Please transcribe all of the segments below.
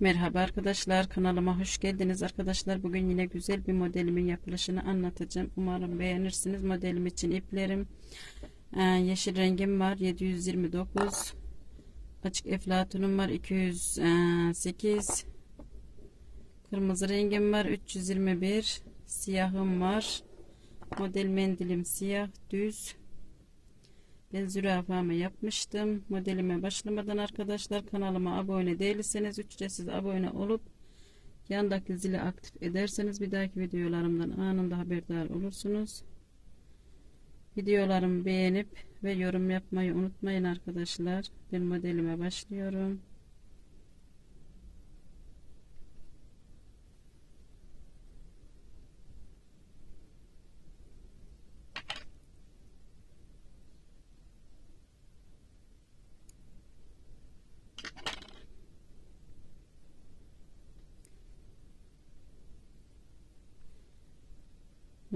Merhaba arkadaşlar kanalıma hoş geldiniz. Arkadaşlar bugün yine güzel bir modelimin yapılışını anlatacağım. Umarım beğenirsiniz. Modelim için iplerim e, yeşil rengim var 729 açık eflatunum var 208 kırmızı rengim var 321 siyahım var. Model mendilim siyah düz ben zürafamı yapmıştım. Modelime başlamadan arkadaşlar kanalıma abone değilseniz ücretsiz abone olup yandaki zili aktif ederseniz bir dahaki videolarımdan anında haberdar olursunuz. Videolarımı beğenip ve yorum yapmayı unutmayın arkadaşlar. Ben modelime başlıyorum.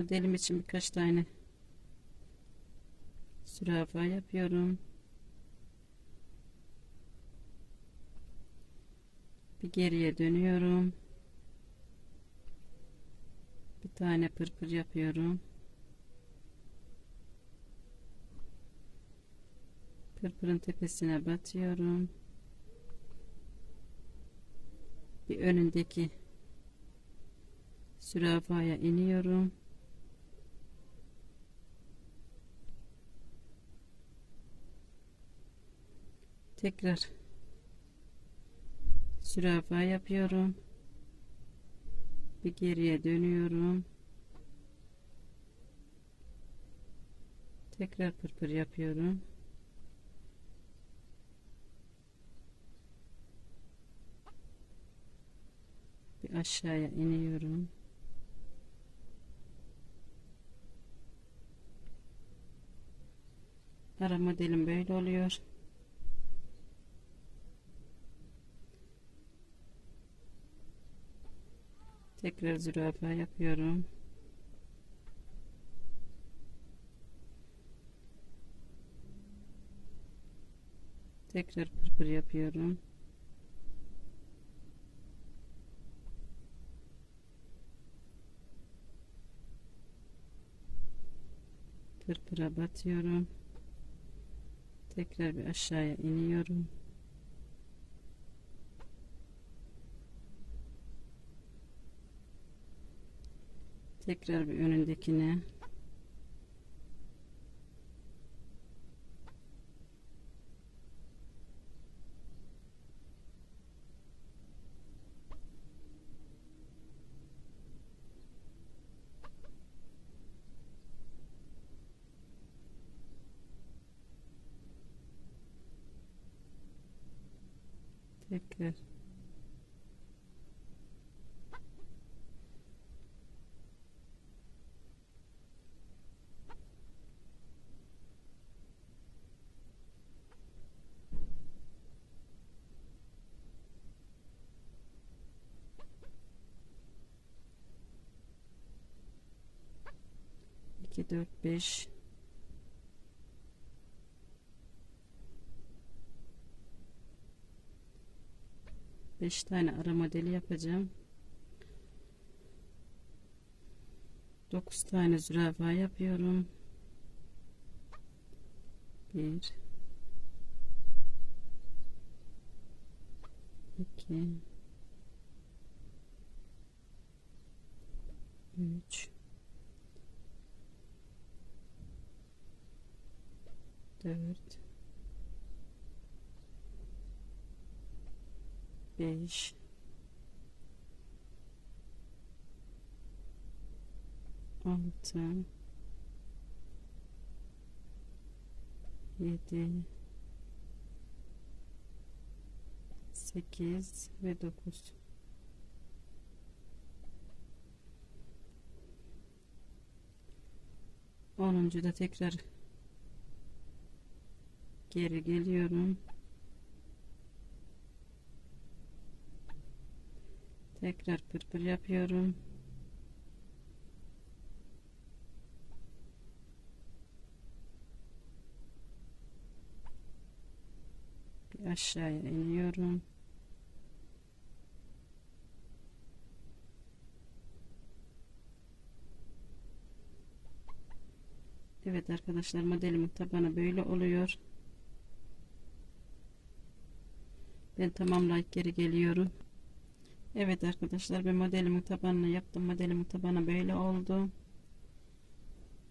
Modelim için birkaç tane zürafa yapıyorum. Bir geriye dönüyorum. Bir tane pırpır yapıyorum. Pırpırın tepesine batıyorum. Bir önündeki zürafaya iniyorum. Tekrar. Zürafa yapıyorum. Bir geriye dönüyorum. Tekrar pırpır yapıyorum. Bir aşağıya iniyorum. Ara modelim böyle oluyor Tekrar zürafa yapıyorum. Tekrar pırpır yapıyorum. Pırpıra batıyorum. Tekrar bir aşağıya iniyorum. Tekrar bir önündekine. Tekrar iki dört beş. Beş tane ara modeli yapacağım. Dokuz tane zürafa yapıyorum. Bir. İki. Üç dört beş altı yedi sekiz ve dokuz onuncu da tekrar Geri geliyorum. Tekrar pırpır yapıyorum. Bir aşağıya iniyorum. Evet arkadaşlar modelimin tabanı böyle oluyor. Ben tamamlayıp geri geliyorum. Evet arkadaşlar ben modelimin tabanını yaptım. Modelimin tabanı böyle oldu.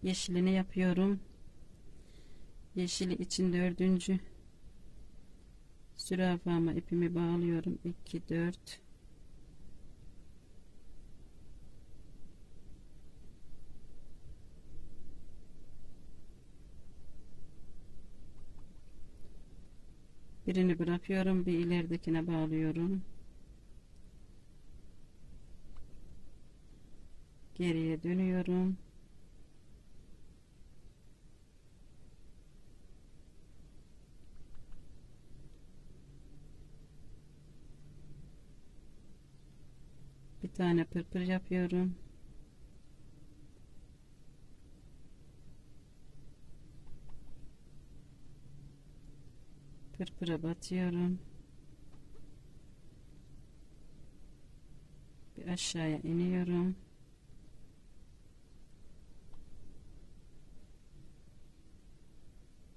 Yeşilini yapıyorum. Yeşili için dördüncü zürafama ipimi bağlıyorum. 2 4 Birini bırakıyorum, bir ileridekine bağlıyorum. Geriye dönüyorum. Bir tane pırpır yapıyorum. Pırpıra batıyorum. Bir aşağıya iniyorum.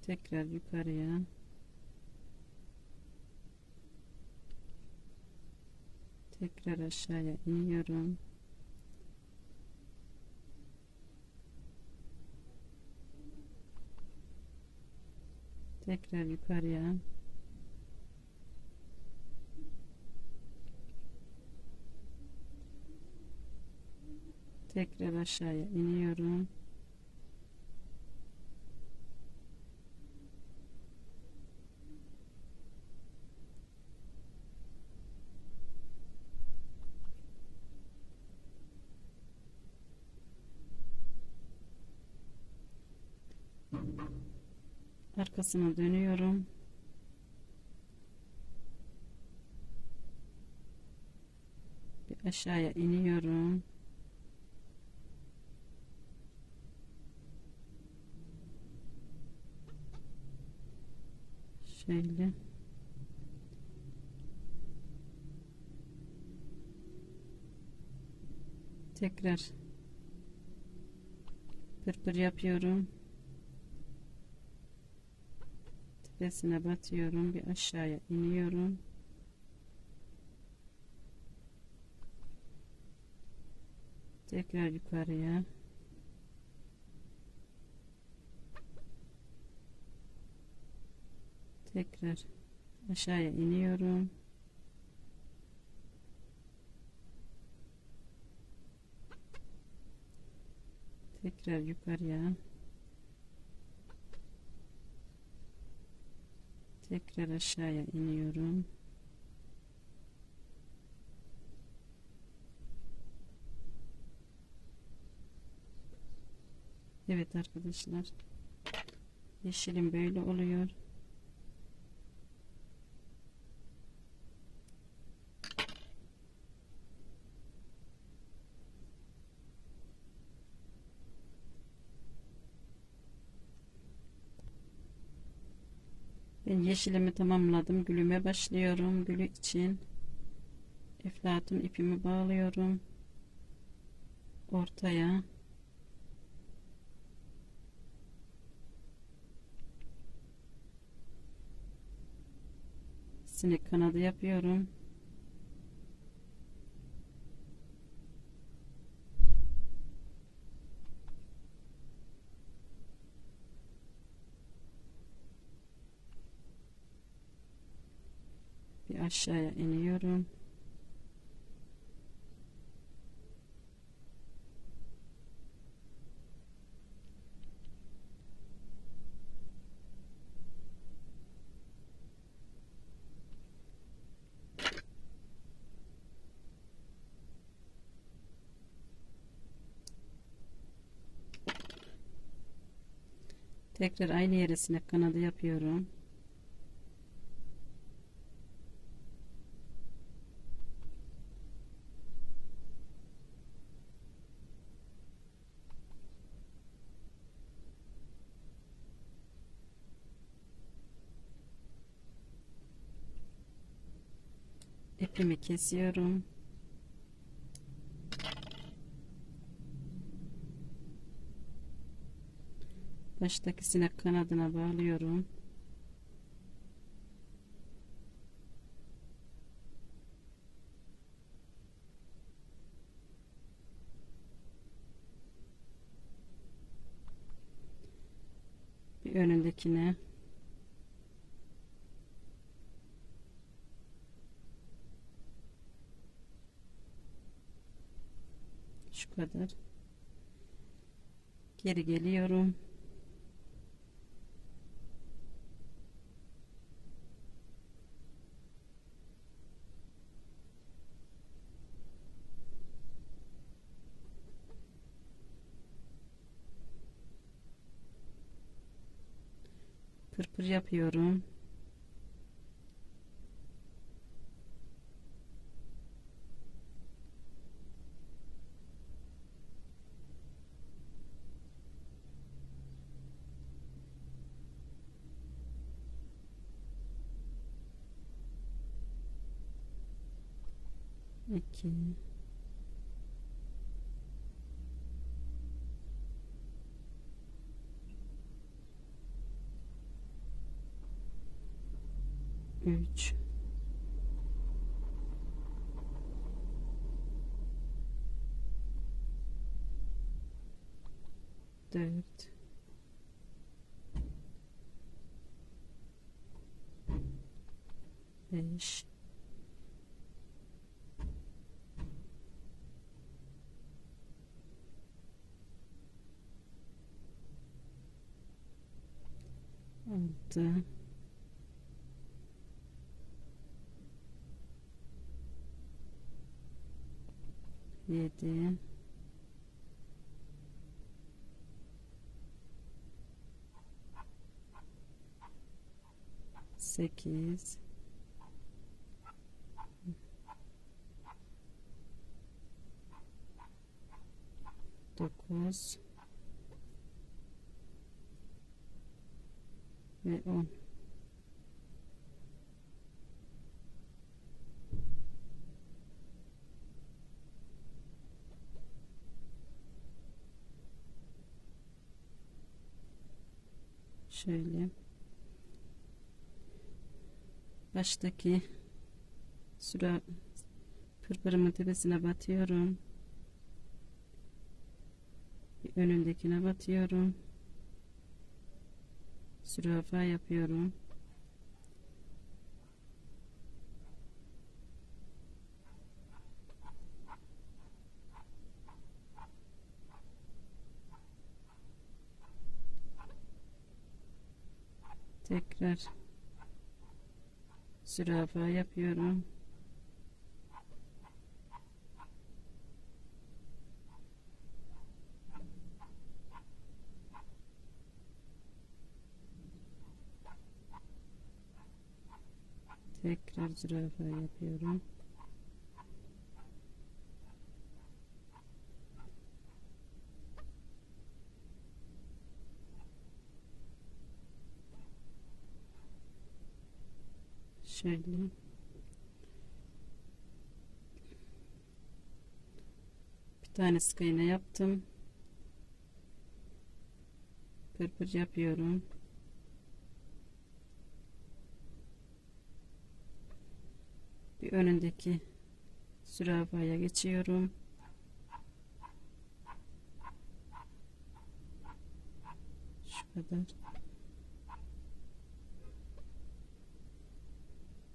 Tekrar yukarıya. Tekrar aşağıya iniyorum. Tekrar yukarıya. Tekrar aşağıya iniyorum. Arkasına dönüyorum. Bir aşağıya iniyorum. Şöyle. Tekrar pırpır yapıyorum. Tepesine batıyorum. Bir aşağıya iniyorum. Tekrar yukarıya. Tekrar aşağıya iniyorum. Tekrar yukarıya. Tekrar aşağıya iniyorum. Evet arkadaşlar. Yeşilim böyle oluyor. Ben yeşilimi tamamladım. Gülüme başlıyorum. Gülü için eflatun ipimi bağlıyorum. Ortaya. Sinek kanadı yapıyorum. bir aşağıya iniyorum. Tekrar aynı yere sinek kanadı yapıyorum. İpimi kesiyorum. Baştaki sinek kanadına bağlıyorum. Bir önündekine şu kadar geri geliyorum. Pırpır yapıyorum iki üç. Dört. Beş altı yedi sekiz dokuz ve on şöyle. Baştaki sıra pırpırımın tepesine batıyorum. Önündekine batıyorum zürafa yapıyorum. Tekrar zürafa yapıyorum tekrar zürafa yapıyorum. Şöyle. Bir tane sık iğne yaptım. Pırpır yapıyorum bir önündeki zürafaya geçiyorum. Şu kadar.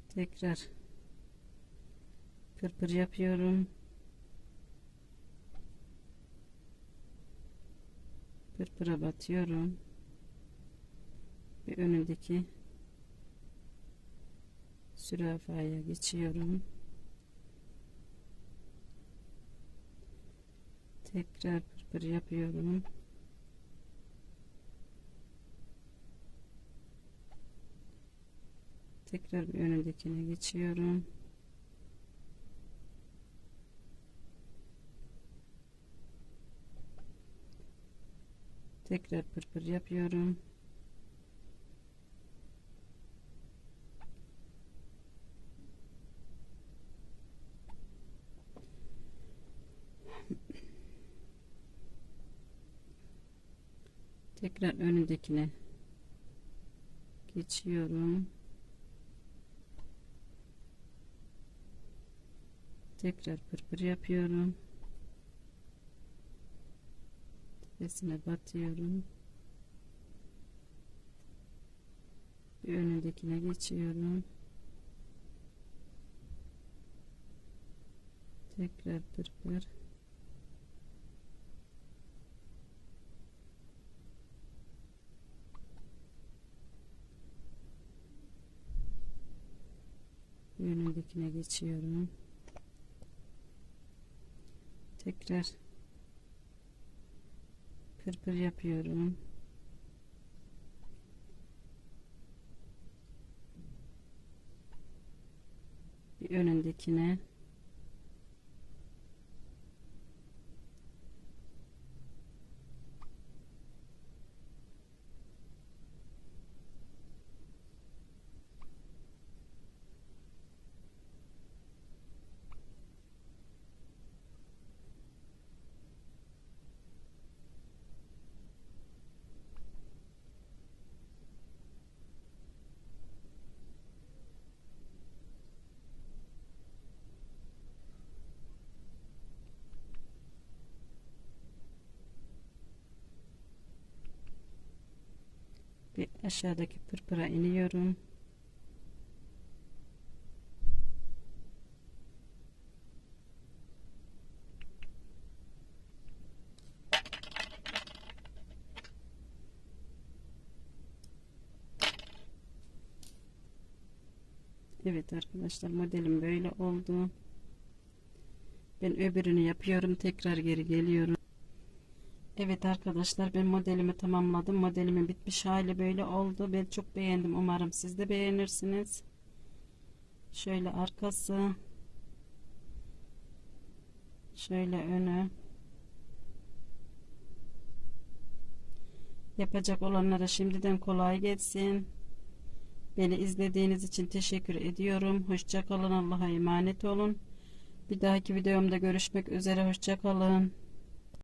Tekrar pırpır yapıyorum. Pırpıra batıyorum. Bir önündeki zürafaya geçiyorum. Tekrar pırpır yapıyorum. Tekrar bir önündekine geçiyorum. Tekrar pırpır yapıyorum Tekrar önündekine geçiyorum. Tekrar pırpır yapıyorum. Tepesine batıyorum. Bir önündekine geçiyorum. Tekrar pırpır. Önündekine geçiyorum. Tekrar pırpır yapıyorum. Bir önündekine bir aşağıdaki pırpıra iniyorum. Evet arkadaşlar modelim böyle oldu. Ben öbürünü yapıyorum. Tekrar geri geliyorum. Evet arkadaşlar ben modelimi tamamladım. Modelimin bitmiş hali böyle oldu. Ben çok beğendim. Umarım siz de beğenirsiniz. Şöyle arkası. Şöyle önü. Yapacak olanlara şimdiden kolay gelsin. Beni izlediğiniz için teşekkür ediyorum. Hoşça kalın. Allah'a emanet olun. Bir dahaki videomda görüşmek üzere. Hoşça kalın.